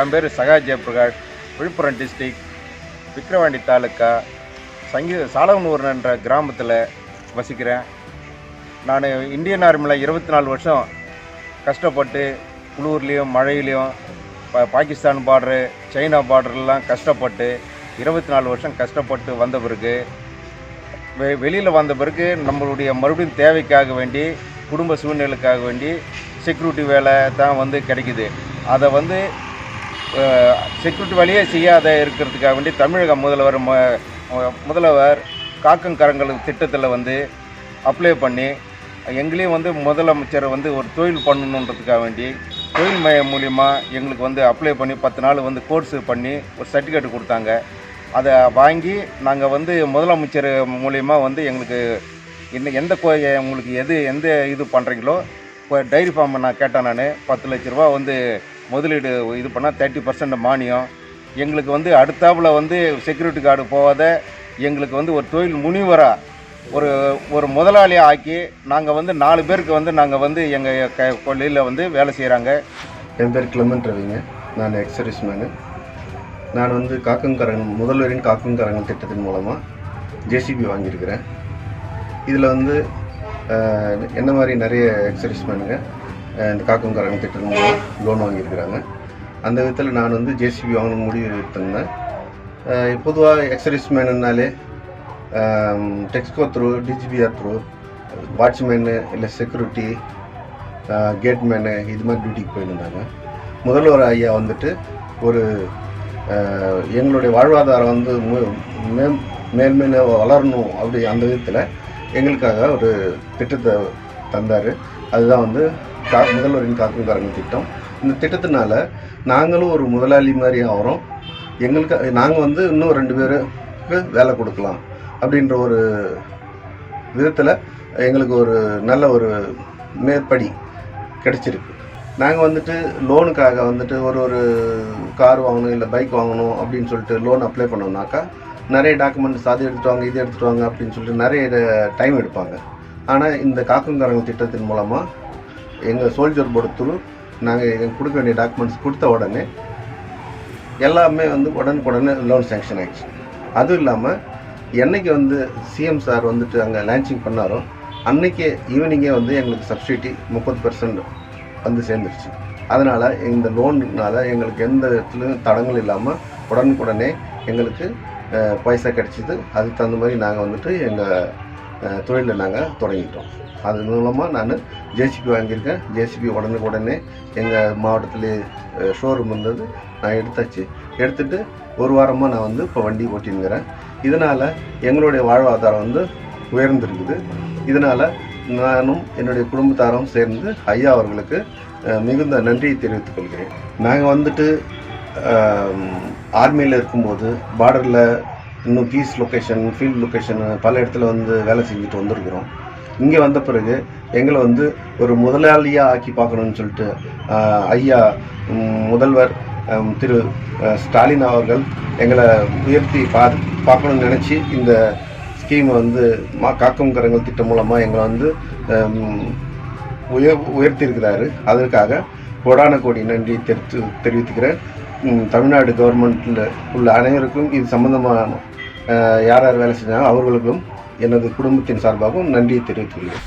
என் பேர் சகா ஜெயபிரகாஷ் விழுப்புரம் டிஸ்ட்ரிக் விக்கிரவாண்டி தாலுக்கா சங்கீத சாலவனூர் என்ற கிராமத்தில் வசிக்கிறேன். நான் இந்தியன் ஆர்மியில் இருபத்தி நாலு வருஷம் கஷ்டப்பட்டு குளூர்லேயும் மழையிலையும் பா பாகிஸ்தான் பார்டரு சைனா பார்டர்லாம் கஷ்டப்பட்டு இருபத்தி நாலு வருஷம் கஷ்டப்பட்டு வந்த பிறகு வெ வெளியில் வந்த பிறகு நம்மளுடைய மறுபடியும் தேவைக்காக வேண்டி குடும்ப சூழ்நிலைக்காக வேண்டி செக்யூரிட்டி வேலை தான் வந்து கிடைக்குது. அதை வந்து செக்யூரிட்டி வழியே செய்யாத இருக்கிறதுக்காக வேண்டி தமிழக முதல்வர் ம முதல்வர் காக்கும் கரங்கள் திட்டத்தில் வந்து அப்ளை பண்ணி எங்களையும் வந்து முதலமைச்சர் வந்து ஒரு தொழில் பண்ணணுன்றதுக்காக வேண்டி தொழில் மையம் மூலிமா எங்களுக்கு வந்து அப்ளை பண்ணி பத்து நாள் வந்து கோர்ஸு பண்ணி ஒரு சர்டிஃபிகேட் கொடுத்தாங்க. அதை வாங்கி நாங்கள் வந்து முதலமைச்சர் மூலிமா வந்து எங்களுக்கு என்ன எந்த கோ உங்களுக்கு எது எந்த இது பண்ணுறீங்களோ இப்போ டைரி ஃபார்ம் நான் கேட்டேன் நான் பத்து லட்ச ரூபா வந்து முதலீடு இது பண்ணால் தேர்ட்டி பர்சன்ட் மானியம். எங்களுக்கு வந்து அடுத்தாப்பில் வந்து செக்யூரிட்டி கார்டு போகாத எங்களுக்கு வந்து ஒரு தொழில் முனிவராக ஒரு ஒரு முதலாளியாக ஆக்கி நாங்கள் வந்து நாலு பேருக்கு வந்து நாங்கள் வந்து எங்கள் க கொள்ளையில் வந்து வேலை செய்கிறாங்க என் பேர் கிளமன் ரவிங்க. நான் எக்ஸர்வீஸ் மேனு நான் வந்து காக்குங்கரங்க முதல்வரின் காக்குங்கரங்க திட்டத்தின் மூலமாக ஜேசிபி வாங்கியிருக்கிறேன். இதில் வந்து என்ன மாதிரி நிறைய எக்ஸர்வீஸ் மேனுங்க இந்த காக்குங்கரங்க திட்டம் மூலம் லோன் வாங்கியிருக்கிறாங்க. அந்த விதத்தில் நான் வந்து ஜேசிபி வாங்கணும் முடிவு எடுத்திருந்தேன். பொதுவாக ex service மேனுனாலே Texco through DGPR through watchman இல்லை செக்யூரிட்டி கேட்மேனு இது மாதிரி டியூட்டிக்கு போயிருந்தாங்க. முதல்வர் ஐயா வந்துட்டு ஒரு எங்களுடைய வாழ்வாதாரம் வந்து மே மேம் வளரணும் அப்படி அந்த விதத்தில் எங்களுக்காக ஒரு திட்டத்தை தந்தார். அதுதான் வந்து கா முதல்வரின் காக்குங்காரங்க திட்டம். இந்த திட்டத்தினால நாங்களும் ஒரு முதலாளி மாதிரி ஆகிறோம். எங்களுக்கு நாங்கள் வந்து இன்னும் ரெண்டு பேருக்கு வேலை கொடுக்கலாம் அப்படின்ற ஒரு விதத்தில் எங்களுக்கு ஒரு நல்ல ஒரு மேற்படி கிடைச்சிருக்கு. நாங்கள் வந்துட்டு லோனுக்காக வந்துட்டு ஒரு ஒரு கார் வாங்கணும் இல்லை பைக் வாங்கணும் அப்படின்னு சொல்லிட்டு லோன் அப்ளை பண்ணோம்னாக்கா நிறைய டாக்குமெண்ட்ஸ் அது எடுத்துகிட்டு வாங்க இது எடுத்துட்டு வாங்க அப்படின்னு சொல்லிட்டு நிறைய டைம் எடுப்பாங்க. ஆனால் இந்த காக்குங்காரங்க திட்டத்தின் மூலமாக எங்கள் சோல்ஜர் போர்டு நாங்கள் எங்களுக்கு கொடுக்க வேண்டிய டாக்குமெண்ட்ஸ் கொடுத்த உடனே எல்லாமே வந்து உடனுக்குடனே லோன் சேங்ஷன் ஆகிடுச்சு அதுவும் இல்லாமல் என்னைக்கு வந்து சிஎம் சார் வந்துட்டு அங்கே லான்ச்சிங் பண்ணாரோ அன்னைக்கே ஈவினிங்கே வந்து எங்களுக்கு சப்சிடி முப்பது பெர்சன்ட் வந்து சேர்ந்துருச்சு. அதனால் இந்த லோன்னால எங்களுக்கு எந்த இடத்துலையும் தடங்கள் இல்லாமல் உடனுக்குடனே எங்களுக்கு பைசா கிடச்சிது. அதுக்கு தகுந்த மாதிரி நாங்கள் வந்துட்டு எங்கள் தொழிலை நாங்கள் தொடங்கிட்டோம் அது மூலமாக நான் ஜேசிபி வாங்கியிருக்கேன். ஜேசிபி உடனுக்குடனே எங்கள் மாவட்டத்தில் ஷோரூம் இருந்தது. நான் எடுத்தாச்சு. எடுத்துட்டு ஒரு வாரமாக நான் வந்து இப்போ வண்டி ஓட்டினுங்கிறேன் இதனால் எங்களுடைய வாழ்வாதாரம் வந்து உயர்ந்திருக்குது. இதனால் நானும் என்னுடைய குடும்பத்தாரும் சேர்ந்து ஐயா அவர்களுக்கு மிகுந்த நன்றியை தெரிவித்துக் கொள்கிறேன். நாங்கள் வந்துட்டு ஆர்மியில் இருக்கும்போது பார்டரில் இன்னும் பீஸ் லொக்கேஷன் ஃபீல்ட் லொக்கேஷன் பல இடத்துல வந்து வேலை செஞ்சுட்டு வந்திருக்கிறோம். இங்கே வந்த பிறகு எங்களை வந்து ஒரு முதலாளியாக ஆக்கி பார்க்கணும்னு சொல்லிட்டு ஐயா முதல்வர் திரு ஸ்டாலின் அவர்கள் எங்களை உயர்த்தி பா பார்க்கணும்னு நினச்சி இந்த ஸ்கீமை வந்து மா காக்கும் கரங்கள் திட்டம் மூலமாக எங்களை வந்து உயர் உயர்த்தியிருக்கிறாரு அதற்காக கோடான கோடி நன்றி தெரிவித்து தெரிவித்துக்கிறேன். தமிழ்நாடு கவர்மெண்ட்டில் உள்ள அனைவருக்கும் இது சம்பந்தமான யார் யார் வேலை செஞ்சாங்க அவர்களுக்கும் எனது குடும்பத்தின் சார்பாகவும் நன்றியை தெரிவித்துள்ளேன்